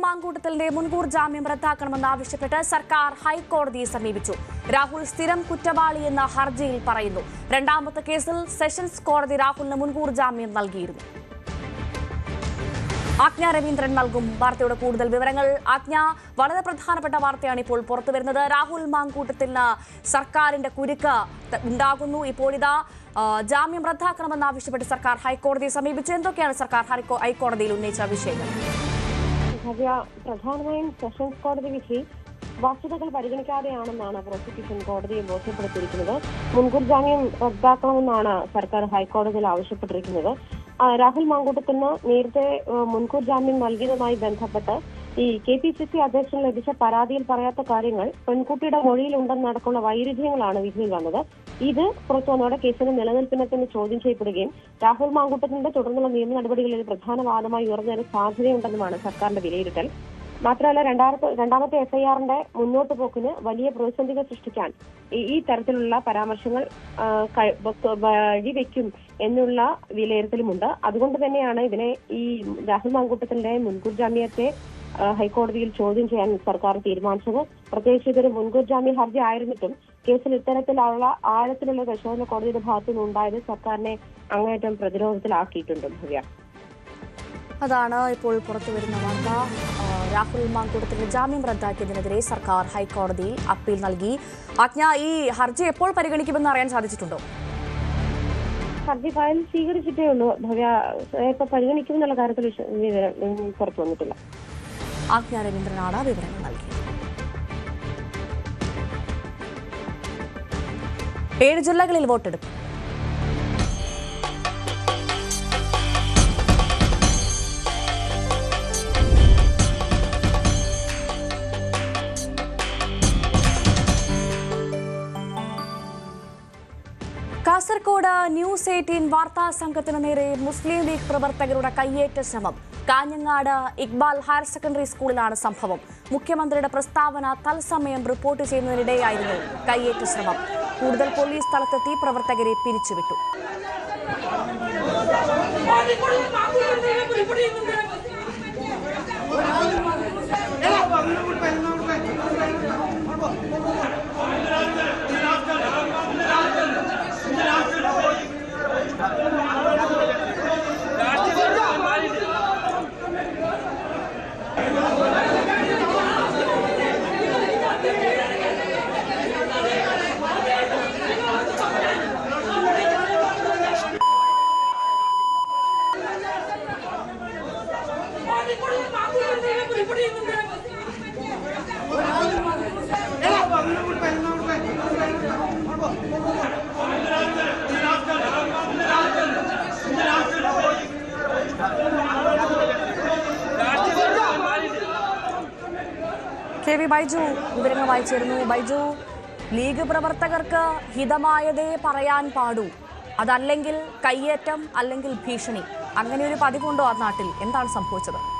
മാങ്കൂട്ടത്തിന്റെ മുൻകൂർ ജാമ്യം റദ്ദാക്കണമെന്ന് ആവശ്യപ്പെട്ട് സർക്കാർ ഹൈക്കോടതിയെ സമീപിച്ചു. രാഹുൽ സ്ഥിരം കുറ്റവാളി എന്ന ഹർജിയിൽ പറയുന്നു. രണ്ടാമത്തെ കേസിൽ സെഷൻസ് കോടതി രാഹുലിന് മുൻകൂർ ജാമ്യം നൽകിയിരുന്നു. ആജ്ഞ രവീന്ദ്രൻ നൽകും. വാർത്തയുടെ കൂടുതൽ വിവരങ്ങൾ ആജ്ഞ. വളരെ പ്രധാനപ്പെട്ട വാർത്തയാണ് ഇപ്പോൾ പുറത്തു വരുന്നത്. രാഹുൽ മാങ്കൂട്ടത്തിന് സർക്കാരിന്റെ കുരുക്ക് ഉണ്ടാകുന്നു. ഇപ്പോൾ ഇതാ ജാമ്യം ജാമ്യം റദ്ദാക്കണമെന്നാവശ്യപ്പെട്ട് സർക്കാർ ഹൈക്കോടതിയെ സമീപിച്ചു. എന്തൊക്കെയാണ് സർക്കാർ ഹൈക്കോ- ഹൈക്കോടതിയിൽ ഉന്നയിച്ച വിഷയങ്ങൾ? ഭവ്യ പ്രധാനമായും സെഷൻസ് കോടതി വിധി വസ്തുതകൾ പരിഗണിക്കാതെയാണെന്നാണ് പ്രോസിക്യൂഷൻ കോടതിയെ ബോധ്യപ്പെടുത്തിയിരിക്കുന്നത്. മുൻകൂർ ജാമ്യം റദ്ദാക്കണമെന്നാണ് സർക്കാർ ഹൈക്കോടതിയിൽ ആവശ്യപ്പെട്ടിരിക്കുന്നത്. രാഹുൽ മാങ്കൂട്ടത്തിന് നേരത്തെ മുൻകൂർ ജാമ്യം നൽകിയതുമായി ബന്ധപ്പെട്ട് ഈ കെ പി സി സി അധ്യക്ഷൻ ലഭിച്ച പരാതിയിൽ പറയാത്ത കാര്യങ്ങൾ പെൺകുട്ടിയുടെ മൊഴിയിലുണ്ടെന്നടക്കമുള്ള വൈരുദ്ധ്യങ്ങളാണ് വിധിയിൽ വന്നത്. ഇത് പുറത്തു വന്നതോടെ കേസിന്റെ നിലനിൽപ്പിനെ തന്നെ ചോദ്യം ചെയ്യപ്പെടുകയും രാഹുൽ മാങ്കൂട്ടത്തിന്റെ തുടർന്നുള്ള നിയമ നടപടികളിൽ പ്രധാന വാദമായി ഉയർന്നതിന് സാധ്യതയുണ്ടെന്നുമാണ് സർക്കാരിന്റെ വിലയിരുത്തൽ. മാത്രമല്ല രണ്ടാമത്തെ രണ്ടാമത്തെ എഫ്ഐആറിന്റെ മുന്നോട്ട് പോക്കിന് വലിയ പ്രതിസന്ധികൾ സൃഷ്ടിക്കാൻ ഈ തരത്തിലുള്ള പരാമർശങ്ങൾ വഴിവെക്കും എന്നുള്ള വിലയിരുത്തലുമുണ്ട്. അതുകൊണ്ട് തന്നെയാണ് ഇതിനെ ഈ രാഹുൽ മാങ്കൂട്ടത്തിന്റെ മുൻകൂർ ജാമ്യത്തെ ഹൈക്കോടതിയിൽ ചോദ്യം ചെയ്യാൻ സർക്കാർ തീരുമാനിച്ചത്. പ്രത്യേകിച്ച് ഇതൊരു മുൻകൂർ ജാമ്യ ഹർജി ആയിരുന്നിട്ടും കേസിൽ ഇത്തരത്തിലുള്ള ആഴത്തിലുള്ള പരിശോധന കോടതിയുടെ ഭാഗത്തു നിന്നുണ്ടായത് സർക്കാരിനെ അങ്ങേയറ്റം പ്രതിരോധത്തിലാക്കിയിട്ടുണ്ട് ഭവ്യ. അതാണ് ഇപ്പോൾ പുറത്തു വരുന്ന വാർത്ത. രാഹുൽ മാങ്കൂട്ടത്തിന്റെ ജാമ്യം റദ്ദാക്കിയതിനെതിരെ സർക്കാർ ഹൈക്കോടതിയിൽ അപ്പീൽ നൽകി. ആജ്ഞ ഈ ഹർജി എപ്പോൾ പരിഗണിക്കുമെന്ന് അറിയാൻ സാധിച്ചിട്ടുണ്ടോ? ഹർജി ഫയൽ സ്വീകരിച്ചിട്ടേ ഉള്ളൂ ഭവ്യ. ഇപ്പൊ പരിഗണിക്കുമെന്നുള്ള കാര്യത്തിൽ വിവരം പുറത്തു വന്നിട്ടില്ല. ആജ്ഞ രവീന്ദ്രനാണ് വിവരങ്ങൾ നൽകിയത്. ഏഴ് ജില്ലകളിൽ വോട്ടെടുപ്പ്. കാസർകോട് ന്യൂസ് എയ്റ്റീൻ വാർത്താ സംഘത്തിനു നേരെ മുസ്ലിം ലീഗ് പ്രവർത്തകരുടെ കയ്യേറ്റ ശ്രമം. കാഞ്ഞങ്ങാട് ഇക്ബാൽ ഹയർ സെക്കൻഡറി സ്കൂളിലാണ് സംഭവം. മുഖ്യമന്ത്രിയുടെ പ്രസ്താവന തത്സമയം റിപ്പോർട്ട് ചെയ്യുന്നതിനിടെയായിരുന്നു കയ്യേറ്റ ശ്രമം. കൂടുതൽ പോലീസ് സ്ഥലത്തെത്തി പ്രവർത്തകരെ പിരിച്ചുവിട്ടു. കെ വി ബൈജു വിവരങ്ങൾ വായിച്ചിരുന്നു ബൈജു ലീഗ് പ്രവർത്തകർക്ക് ഹിതമായതേ പറയാൻ പാടൂ. അതല്ലെങ്കിൽ കയ്യേറ്റം അല്ലെങ്കിൽ ഭീഷണി. അങ്ങനെ ഒരു പതിവുണ്ടോ ആ നാട്ടിൽ? എന്താണ് സംഭവിച്ചത്?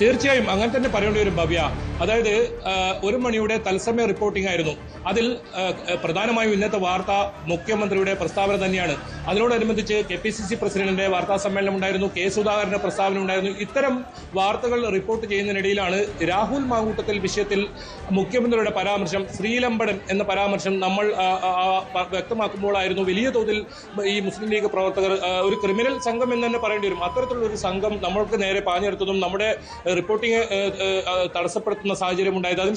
തീർച്ചയായും അങ്ങനെ തന്നെ പറയേണ്ടി വരും ഭവ്യ. അതായത് ഒരു മണിയുടെ തത്സമയ റിപ്പോർട്ടിംഗ് ആയിരുന്നു. അതിൽ പ്രധാനമായും ഇന്നത്തെ വാർത്ത മുഖ്യമന്ത്രിയുടെ പ്രസ്താവന തന്നെയാണ്. അതിനോടനുബന്ധിച്ച് കെ പി സി സി പ്രസിഡന്റിന്റെ വാർത്താ സമ്മേളനം ഉണ്ടായിരുന്നു കെ സുധാകരന്റെ പ്രസ്താവന ഉണ്ടായിരുന്നു. ഇത്തരം വാർത്തകൾ റിപ്പോർട്ട് ചെയ്യുന്നതിനിടയിലാണ് രാഹുൽ മാങ്കൂട്ടത്തിൽ വിഷയത്തിൽ മുഖ്യമന്ത്രിയുടെ പരാമർശം ശ്രീലമ്പടൻ എന്ന പരാമർശം നമ്മൾ വ്യക്തമാക്കുമ്പോഴായിരുന്നു വലിയ തോതിൽ ഈ മുസ്ലിം ലീഗ് പ്രവർത്തകർ ഒരു ക്രിമിനൽ സംഘം എന്ന് തന്നെ പറയേണ്ടി വരും. അത്തരത്തിലുള്ള ഒരു സംഘം നമ്മൾക്ക് നേരെ പാഞ്ഞെടുത്തതും നമ്മുടെ റിപ്പോർട്ടിംഗ് തടസ്സപ്പെടുത്തുന്ന സാഹചര്യം ഉണ്ടായത് അതിന്